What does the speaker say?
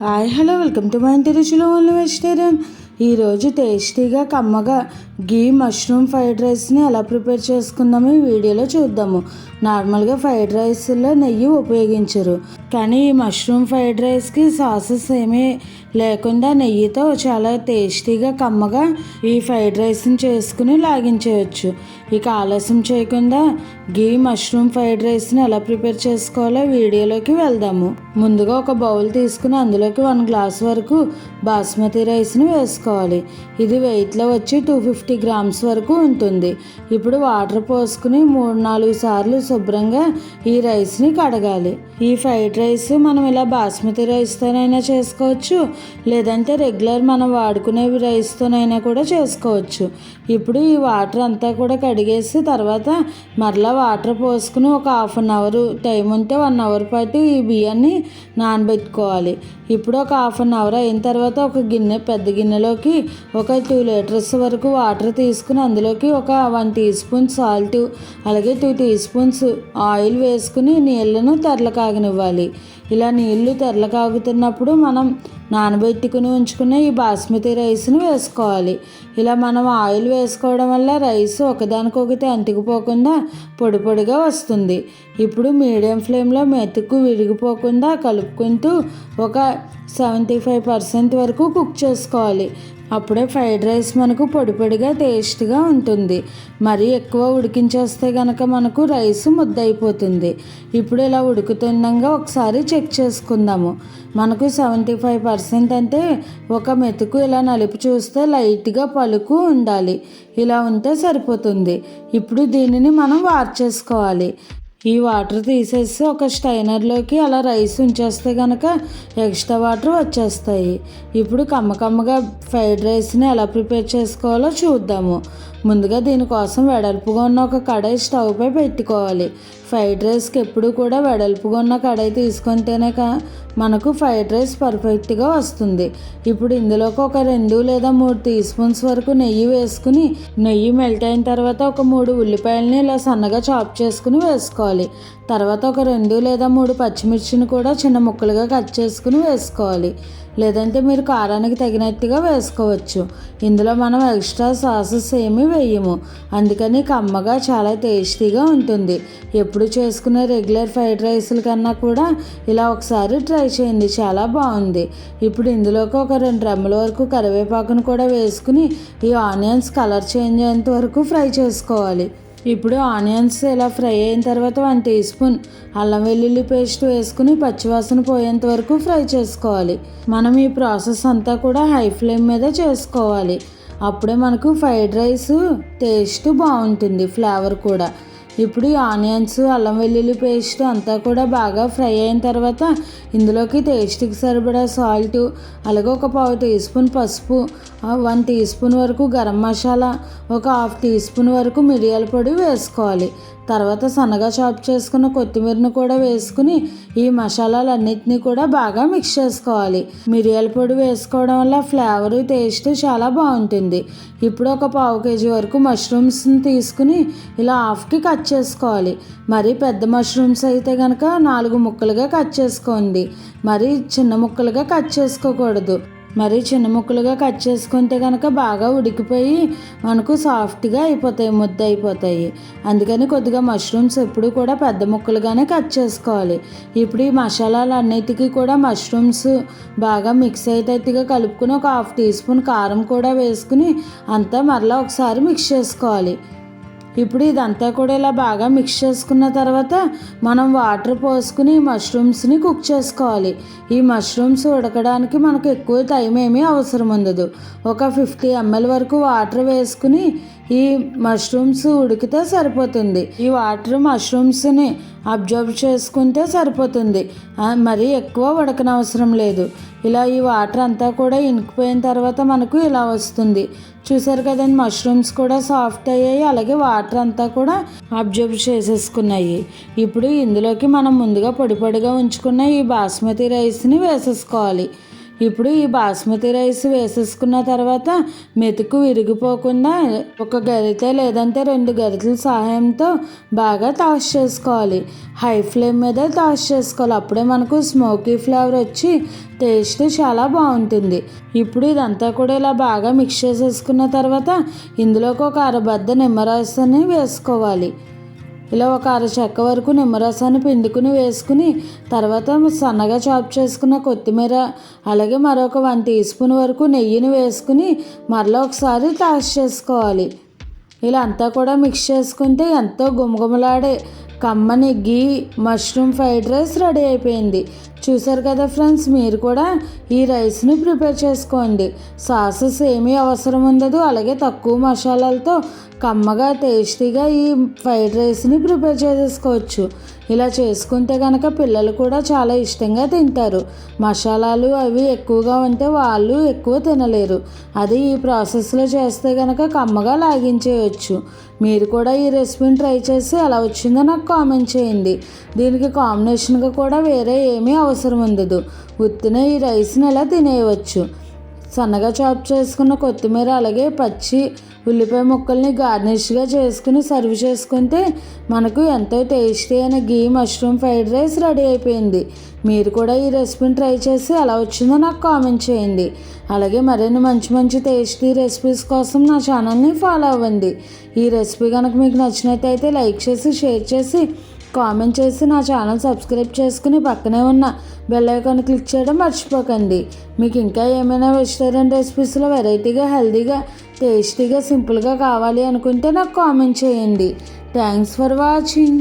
hi hello welcome to my ఇంటి రుచులు only vegetarian ఈరోజు టేస్టీగా కమ్మగా గీ మష్రూమ్ ఫ్రైడ్ రైస్ని ఎలా ప్రిపేర్ చేసుకుందామో ఈ వీడియోలో చూద్దాము. నార్మల్గా ఫ్రైడ్ రైస్లో నెయ్యి ఉపయోగించరు. కానీ ఈ మష్రూమ్ ఫ్రైడ్ రైస్కి సాసెస్ ఏమీ లేకుండా నెయ్యితో చాలా టేస్టీగా కమ్మగా ఈ ఫ్రైడ్ రైస్ని చేసుకుని లాగించేయచ్చు. ఇక ఆలస్యం చేయకుండా గీ మష్రూమ్ ఫ్రైడ్ రైస్ని ఎలా ప్రిపేర్ చేసుకోవాలో వీడియోలోకి వెళ్దాము. ముందుగా ఒక బౌల్ తీసుకుని అందులోకి వన్ గ్లాస్ వరకు బాస్మతి రైస్ని వేసుకోవాలి. ఇది వెయిట్లో వచ్చి టూ ఫిఫ్టీ గ్రామ్స్ వరకు ఉంటుంది. ఇప్పుడు వాటర్ పోసుకుని మూడు నాలుగు సార్లు శుభ్రంగా ఈ రైస్ని కడగాలి. ఈ ఫ్రైడ్ రైస్ మనం ఇలా బాస్మతి రైస్తోనైనా చేసుకోవచ్చు. లేదంటే రెగ్యులర్ మనం వాడుకునే రైస్తోనైనా కూడా చేసుకోవచ్చు. ఇప్పుడు ఈ వాటర్ అంతా కూడా కడిగేసి తర్వాత మరలా వాటర్ పోసుకుని ఒక హాఫ్ అన్ అవర్ టైం ఉంటే వన్ అవర్ పాటు ఈ బియ్యాన్ని నానబెట్టుకోవాలి. ఇప్పుడు ఒక హాఫ్ అన్ అవర్ అయిన తర్వాత ఒక గిన్నె పెద్ద గిన్నెలోకి ఒక టూ లీటర్స్ వరకు వాటర్ తీసుకుని అందులోకి ఒక వన్ టీ స్పూన్ సాల్ట్ అలాగే టూ టీ స్పూన్స్ ఆయిల్ వేసుకుని నీళ్ళను తెరలు కాగనివ్వాలి ఇలా నీళ్ళు తెరలు కాగుతున్నప్పుడు మనం నానబెట్టుకుని ఉంచుకున్న ఈ బాస్మతి రైస్ని వేసుకోవాలి. ఇలా మనం ఆయిల్ వేసుకోవడం వల్ల రైస్ ఒకదానికొకటి అంటుకుపోకుండా పొడి పొడిగా వస్తుంది. ఇప్పుడు మీడియం ఫ్లేమ్లో మెతుకు విరిగిపోకుండా కలుపుకుంటూ ఒక సెవెంటీ ఫైవ్ పర్సెంట్ వరకు కుక్ చేసుకోవాలి. అప్పుడే ఫ్రైడ్ రైస్ మనకు పొడి పొడిగా టేస్ట్గా ఉంటుంది. మరీ ఎక్కువ ఉడికించేస్తే కనుక మనకు రైస్ ముద్దయిపోతుంది. ఇప్పుడు ఇలా ఉడుకుతుండగా ఒకసారి చెక్ చేసుకుందాము. మనకు సెవెంటీ ఫైవ్ పర్సెంట్ అంటే ఒక మెతుకు ఇలా నలుపు చూస్తే లైట్గా పలుకు ఉండాలి. ఇలా ఉంటే సరిపోతుంది. ఇప్పుడు దీనిని మనం వార్ చేసుకోవాలి ఈ వాటర్ తీసేసి ఒక స్టైనర్లోకి అలా రైస్ ఉంచేస్తే కనుక ఎక్స్ట్రా వాటర్ వచ్చేస్తాయి. ఇప్పుడు కమ్మకమ్మగా ఫ్రైడ్ రైస్ని ఎలా ప్రిపేర్ చేసుకోవాలో చూద్దాము. ముందుగా దీనికోసం వెడల్పుగా ఉన్న ఒక కడాయి స్టవ్పై పెట్టుకోవాలి. ఫ్రైడ్ రైస్కి ఎప్పుడు కూడా వెడల్పుగా ఉన్న కడాయి తీసుకుంటేనే మనకు ఫ్రైడ్ రైస్ పర్ఫెక్ట్గా వస్తుంది. ఇప్పుడు ఇందులోకి ఒక రెండు లేదా మూడు టీ స్పూన్స్ వరకు నెయ్యి వేసుకుని నెయ్యి మెల్ట్ అయిన తర్వాత ఒక మూడు ఉల్లిపాయలని ఇలా సన్నగా చాప్ చేసుకుని వేసుకోవాలి. తర్వాత ఒక రెండు లేదా మూడు పచ్చిమిర్చిని కూడా చిన్న ముక్కలుగా కట్ చేసుకుని వేసుకోవాలి. లేదంటే మీరు కారానికి తగినట్టుగా వేసుకోవచ్చు. ఇందులో మనం ఎక్స్ట్రా సాసెస్ ఏమీ వేయము. అందుకని కమ్మగా చాలా టేస్టీగా ఉంటుంది. ఎప్పుడు చేసుకునే రెగ్యులర్ ఫ్రైడ్ రైస్ల కన్నా కూడా ఇలా ఒకసారి ట్రై చేయండి. చాలా బాగుంది. ఇప్పుడు ఇందులోకి ఒక రెండు రెమ్మల వరకు కరివేపాకును కూడా వేసుకుని ఈ ఆనియన్స్ కలర్ చేంజ్ అయ్యేంత వరకు ఫ్రై చేసుకోవాలి. ఇప్పుడు ఆనియన్స్ ఇలా ఫ్రై అయిన తర్వాత వన్ టీ స్పూన్ అల్లం వెల్లుల్లి పేస్ట్ వేసుకుని పచ్చివాసన పోయేంత వరకు ఫ్రై చేసుకోవాలి. మనం ఈ ప్రాసెస్ అంతా కూడా హై ఫ్లేమ్ మీద చేసుకోవాలి. అప్పుడే మనకు ఫ్రైడ్ రైస్ టేస్ట్ బాగుంటుంది. ఫ్లేవర్ కూడా ఇప్పుడు ఈ ఆనియన్స్ అల్లం వెల్లుల్లి పేస్ట్ అంతా కూడా బాగా ఫ్రై అయిన తర్వాత ఇందులోకి టేస్ట్కి సరిపడా సాల్ట్ అలాగే ఒక పావు టీ స్పూన్ పసుపు వన్ టీ స్పూన్ వరకు గరం మసాలా ఒక హాఫ్ టీ స్పూన్ వరకు మిరియాల పొడి వేసుకోవాలి. తర్వాత సన్నగా చాప్ చేసుకున్న కొత్తిమీరను కూడా వేసుకుని ఈ మసాలాలన్నింటినీ కూడా బాగా మిక్స్ చేసుకోవాలి. మిరియాల పొడి వేసుకోవడం వల్ల ఫ్లేవర్ టేస్ట్ చాలా బాగుంటుంది. ఇప్పుడు ఒక పావు కేజీ వరకు మష్రూమ్స్ని తీసుకుని ఇలా హాఫ్కి కట్ చేసుకోవాలి. మరి పెద్ద మష్రూమ్స్ అయితే కనుక నాలుగు ముక్కలుగా కట్ చేసుకోండి. మరి చిన్న ముక్కలుగా కట్ చేసుకోకూడదు. మరి చిన్న ముక్కలుగా కట్ చేసుకుంటే కనుక బాగా ఉడికిపోయి మనకు సాఫ్ట్గా అయిపోతాయి ముద్ద అయిపోతాయి. అందుకని కొద్దిగా మష్రూమ్స్ ఎప్పుడు కూడా పెద్ద ముక్కలుగానే కట్ చేసుకోవాలి. ఇప్పుడు ఈ మసాలాలు అన్నిటికీ కూడా మష్రూమ్స్ బాగా మిక్స్ అయ్యేటట్టుగా కలుపుకుని ఒక హాఫ్ టీ స్పూన్ కారం కూడా వేసుకుని అంతా మరలా ఒకసారి మిక్స్ చేసుకోవాలి. ఇప్పుడు ఇదంతా కూడా ఇలా బాగా మిక్స్ చేసుకున్న తర్వాత మనం వాటర్ పోసుకుని మష్రూమ్స్ని కుక్ చేసుకోవాలి. ఈ మష్రూమ్స్ ఉడకడానికి మనకు ఎక్కువ టైం ఏమీ అవసరం ఉండదు. ఒక ఫిఫ్టీ ఎంఎల్ వరకు వాటర్ వేసుకుని ఈ మష్రూమ్స్ ఉడికితే సరిపోతుంది. ఈ వాటర్ మష్రూమ్స్ని అబ్జర్వ్ చేసుకుంటే సరిపోతుంది. మరి ఎక్కువ ఉడకనవసరం లేదు. ఇలా ఈ వాటర్ అంతా కూడా ఇనికిపోయిన తర్వాత మనకు ఇలా వస్తుంది. చూసారు కదండి మష్రూమ్స్ కూడా సాఫ్ట్ అయ్యాయి అలాగే వాటర్ అంతా కూడా అబ్జర్వ్ చేసేసుకున్నాయి. ఇప్పుడు ఇందులోకి మనం ముందుగా పొడి పొడిగా ఉంచుకున్న ఈ బాస్మతి రైస్ని వేసేసుకోవాలి. ఇప్పుడు ఈ బాస్మతి రైస్ వేసేసుకున్న తర్వాత మెతుకు విరిగిపోకుండా ఒక గరిటె లేదంటే రెండు గరిటెల సహాయంతో బాగా టాస్ చేసుకోవాలి. హై ఫ్లేమ్ మీద టాస్ చేసుకోవాలి. అప్పుడే మనకు స్మోకీ ఫ్లేవర్ వచ్చి టేస్ట్ చాలా బాగుంటుంది. ఇప్పుడు ఇదంతా కూడా ఇలా బాగా మిక్స్ చేసేసుకున్న తర్వాత ఇందులోకి ఒక అరబద్ద నిమ్మరసాన్ని వేసుకోవాలి. ఇలా ఒక అర చెక్క వరకు నిమ్మరసాన్ని పిండుకుని వేసుకుని తర్వాత సన్నగా చాప్ చేసుకున్న కొత్తిమీర అలాగే మరొక వన్ టీ స్పూన్ వరకు నెయ్యిని వేసుకుని మరలా ఒకసారి టాస్ చేసుకోవాలి. ఇలా అంతా కూడా మిక్స్ చేసుకుంటే ఎంతో గుమగుమలాడే కమ్మని ghee mushroom fried rice ready అయిపోయింది. చూసారు కదా ఫ్రెండ్స్ మీరు కూడా ఈ రైస్ని ప్రిపేర్ చేసుకోండి. సాసెస్ ఏమీ అవసరం ఉండదు అలాగే తక్కువ మసాలాలతో కమ్మగా టేస్టీగా ఈ ఫ్రైడ్ రైస్ని ప్రిపేర్ చేసేసుకోవచ్చు. ఇలా చేసుకుంటే కనుక పిల్లలు కూడా చాలా ఇష్టంగా తింటారు. మసాలాలు అవి ఎక్కువగా ఉంటే వాళ్ళు ఎక్కువ తినలేరు. అది ఈ ప్రాసెస్లో చేస్తే కనుక కమ్మగా లాగించేయచ్చు. మీరు కూడా ఈ రెసిపీని ట్రై చేసి ఎలా వచ్చిందో నాకు కామెంట్ చేయండి. దీనికి కాంబినేషన్గా కూడా వేరే ఏమీ అవసరం ఉండదు ఉత్తిన ఈ రైస్ని ఎలా తినేయవచ్చు? సన్నగా చాప్ చేసుకున్న కొత్తిమీర అలాగే పచ్చి ఉల్లిపాయ ముక్కల్ని గార్నిష్గా చేసుకుని సర్వ్ చేసుకుంటే మనకు ఎంతో టేస్టీ అయిన ghee mushroom fried rice ready అయిపోయింది. మీరు కూడా ఈ రెసిపీని ట్రై చేసి ఎలా వచ్చిందో నాకు కామెంట్ చేయండి. అలాగే మరిన్ని మంచి మంచి టేస్టీ రెసిపీస్ కోసం నా ఛానల్ని ఫాలో అవ్వండి. ఈ రెసిపీ కనుక మీకు నచ్చినట్టయితే లైక్ చేసి షేర్ చేసి కామెంట్ చేసి నా ఛానల్ సబ్స్క్రైబ్ చేసుకుని పక్కనే ఉన్న బెల్ ఐకాన్ క్లిక్ చేయడం మర్చిపోకండి. మీకు ఇంకా ఏమైనా వెజిటేరియన్ రెసిపీస్లో వెరైటీగా హెల్తీగా టేస్టీగా సింపుల్గా కావాలి అనుకుంటే నాకు కామెంట్ చేయండి. Thanks for watching